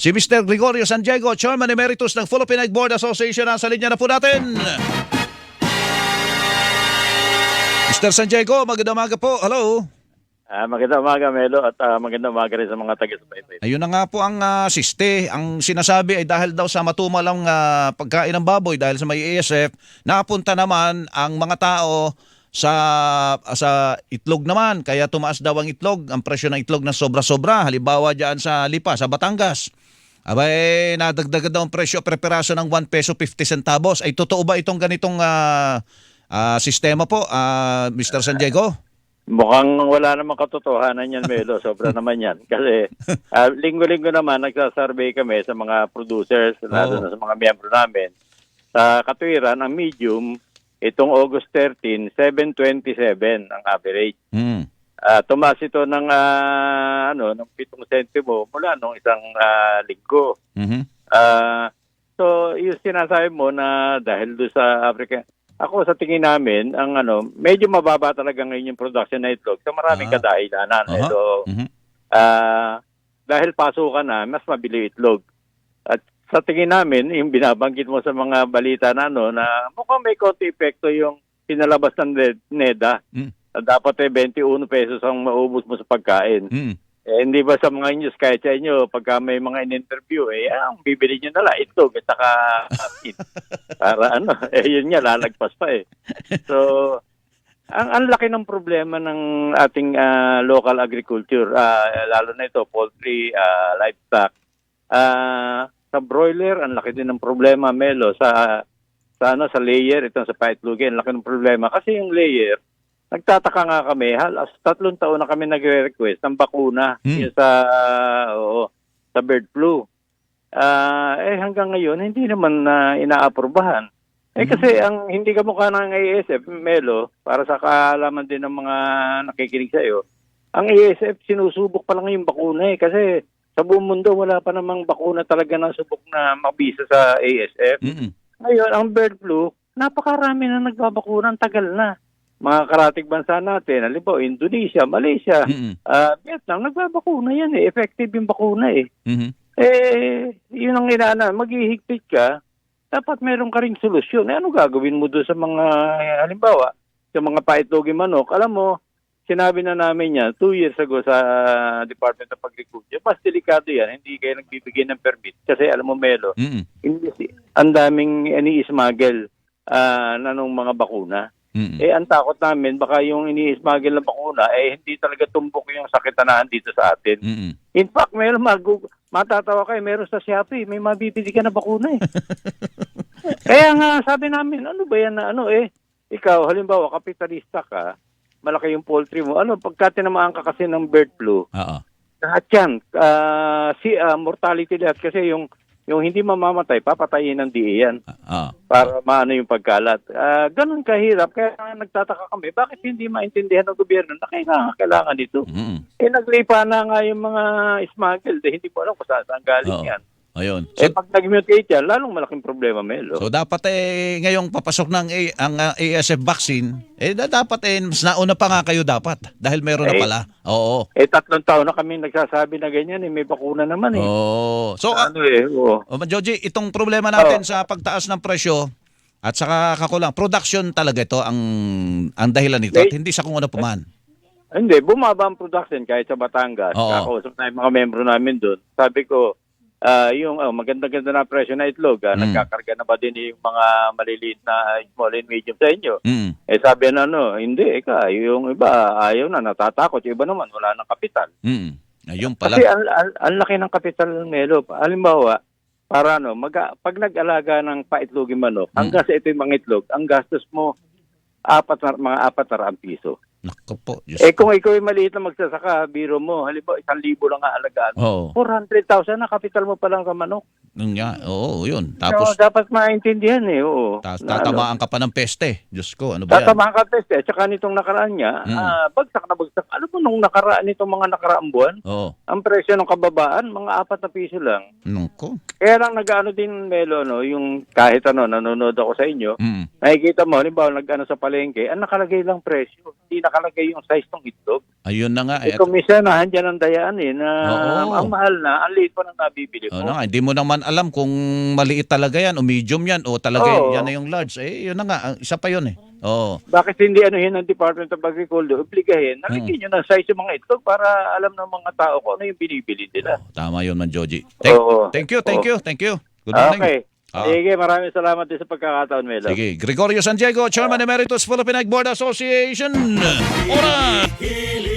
Si Mr. Gregorio San Diego, Chairman Emeritus ng Philippine Egg Board Association. Nasa linya na po natin. Mr. San Diego, magandang umaga po. Hello. Ah, magandang umaga, Melo, at ah, magandang umaga rin sa mga taga-subaybay. Ayun na nga po ang ah, siste. Ang sinasabi ay dahil daw sa matumalang ah, pagkain ng baboy dahil sa may ASF, napunta naman ang mga tao sa sa itlog naman. Kaya tumaas daw ang itlog, ang presyo ng itlog na sobra-sobra. Halimbawa diyan sa Lipa, sa Batangas. Abay, nadagdagan daw ang presyo per peraso ng 1 peso 50 centavos. Ay totoo ba itong ganitong ah, ah, sistema po, ah, Mr. San Diego? Mukhang wala namang katotohanan yan, Melo. Sobra naman yan. Kasi ah, linggo-linggo naman nagsasurvey kami sa mga producers, lalo Oo. na sa mga miyembro namin. Sa katwiran, ang medium, itong August 13, 727 ang average. Hmm. Ah, tumaas ito ng ah, ano, ng 7 sentimo mula nung isang ah, linggo. Mhm. Ah, so, yung sinasabi mo na dahil doon sa Africa, ako sa tingin namin, ang ano, medyo mababa talaga ngayon yung production na itlog sa maraming Ah. kadahilanan. Aha. So, Mhm. ah, dahil pasukan na, mas mabili itlog. At sa tingin namin, yung binabanggit mo sa mga balita na ano, na mukhang may konti epekto yung pinalabas ng Ne- NEDA. Mm. Dapat eh 21 pesos ang maubos mo sa pagkain. Mhm. Eh, hindi ba sa mga news, kahit sa inyo, pagka may mga in-interview, eh, ang bibili nyo na lang, itlog at saka meat. Para ano, eh, yun nga, lalagpas pa eh. So, ang, ang laki ng problema ng ating ah, local agriculture, ah, lalo na ito, poultry, ah, livestock. Ah, sa broiler, ang laki din ng problema, Melo, sa sa ano sa layer, itong sa paitlogin, ang laki ng problema. Kasi yung layer, nagtataka nga kami, halos tatlong taon na kami nagre-request ng bakuna Hmm. sa, oo, sa bird flu. Ah, eh hanggang ngayon, hindi naman na inaaprubahan. Eh Hmm. kasi ang hindi ka mukha ng ASF, Melo, para sa kaalaman din ng mga nakikinig sa'yo, ang ASF sinusubok pa lang yung bakuna eh. Kasi sa buong mundo, wala pa namang bakuna talaga na subok na mabisa sa ASF. Mhm. Ngayon, ang bird flu, napakarami na nagbabakuna, tagal na. Mga karatig bansa natin, halimbawa Indonesia, Malaysia, Mhm. ah, Vietnam, nagbabakuna yan eh. Effective yung bakuna eh. Mhm. Eh, yun ang inaana, maghihigpit ka, dapat meron ka ring solusyon. Eh, ano gagawin mo doon sa mga, halimbawa, sa mga paitlogi manok, alam mo, sinabi na namin yan two years ago sa Department of Agriculture. Mas delikado yan, hindi kayo nagbibigay ng permit. Kasi alam mo, Melo, Mhm. hindi, ang daming ini-smuggle ah, na nung mga bakuna. Mhm. Eh, ang takot namin, baka yung ini-smuggle na bakuna, eh, hindi talaga tumbok yung sakit na dito sa atin. Mhm. In fact, meron mag- matatawa kayo, meron sa Shopee, may mabibili ka na bakuna eh. Kaya nga, sabi namin, ano ba yan na ano eh, ikaw, halimbawa, kapitalista ka, malaki yung poultry mo, ano, pagka tinamaan ka kasi ng bird flu, Oo. lahat yan, ah, si, ah, mortality lahat, kasi yung, yung hindi mamamatay, papatayin ng DA yan Oo. para maano yung pagkalat. Ah, ganun kahirap, kaya nagtataka kami, bakit hindi maintindihan ng gobyerno na kailangan, kailangan dito? Mhm. Eh, naglipa na nga yung mga smuggled. Eh, hindi ko alam kung saan, saan galing Oo. yan. Ayun. Eh, So, pag nag-mutate yan, lalong malaking problema, Melo. so dapat eh ngayong papasok ng A- ang ah, ASF vaccine, eh da- dapat eh mas nauna pa nga kayo dapat dahil meron na Eh, pala. Oo. eh, tatlong taon na kami nagsasabi na ganyan. Eh, may bakuna naman eh. Oo. So ah, ano eh, oo. oh, Joji, itong problema natin Oo. sa pagtaas ng presyo at saka kakulang production talaga ito ang ang dahilan nito at Eh, hindi sa kung ano paman. Hindi, bumaba ang production kahit sa Batangas. Oo. Kakausap na yung mga membro namin doon. Sabi ko, ah, yung oh, maganda-ganda na presyo na itlog, ah, Mm. nagkakarga na ba din yung mga maliliit na small and medium sa inyo? Mm. Eh sabi na ano, hindi, eka, yung iba ayaw na, natatakot. Yung iba naman, wala nang kapital. Mm. Ayun pala. Kasi ang, ang, ang laki ng kapital ng Melo. Halimbawa, para ano, mag, pag nag-alaga ng paitlogin manok, Mm. hanggang sa ito yung mga itlog, ang gastos mo, apat na, mga apat na piso. Nako po. Diyos Eh kung ikaw ay maliit na magsasaka, biro mo, halimbawa, isang libo lang ang alagaan. Oo. 400,000 na kapital mo pa lang sa manok. Yun nga. Oo, yun. Tapos, Tapos dapat maintindihan eh, oo. ta- Na ano, tatamaan ka pa ng peste. Diyos ko, ano ba yan? Tatamaan ka test eh. Tsaka nitong nakaraan niya, Mm. ah, bagsak na bagsak. Ano mo nung nakaraan nitong mga nakaraang buwan? Oo. Ang presyo ng kababaan, mga apat na piso lang. Nako. Kaya lang nag-ano din, Melo, no, yung kahit ano, nanonood ako sa inyo, Mm. nakikita mo, halimbawa nag-ano sa palengke, ang nakalagay lang presyo. Hindi nakalagay yung size ng itlog. Ayun na nga. Eh, kung minsan na, andyan ang dayaan eh, na Oo. ang mahal na, ang liit pa ng nabibili ko. ano nga, hindi mo naman alam kung maliit talaga yan o medium yan o talaga Oo. yan na yung large. Eh, yun na nga. Ang Isa pa yun eh. Oo. Bakit hindi ano yun ng Department of Agriculture, obligahin, nalagyan nyo ng size yung mga itlog para alam ng mga tao kung ano yung binibili nila. Tama yun man, Joji. Thank, Oo. thank you, thank Oo. you, thank you. Good morning. Okay. Ah. Sige, maraming salamat din sa pagkakataon, Melo. Sige, Gregorio San Diego, Chairman Emeritus Philippine Egg Board Association. Oras!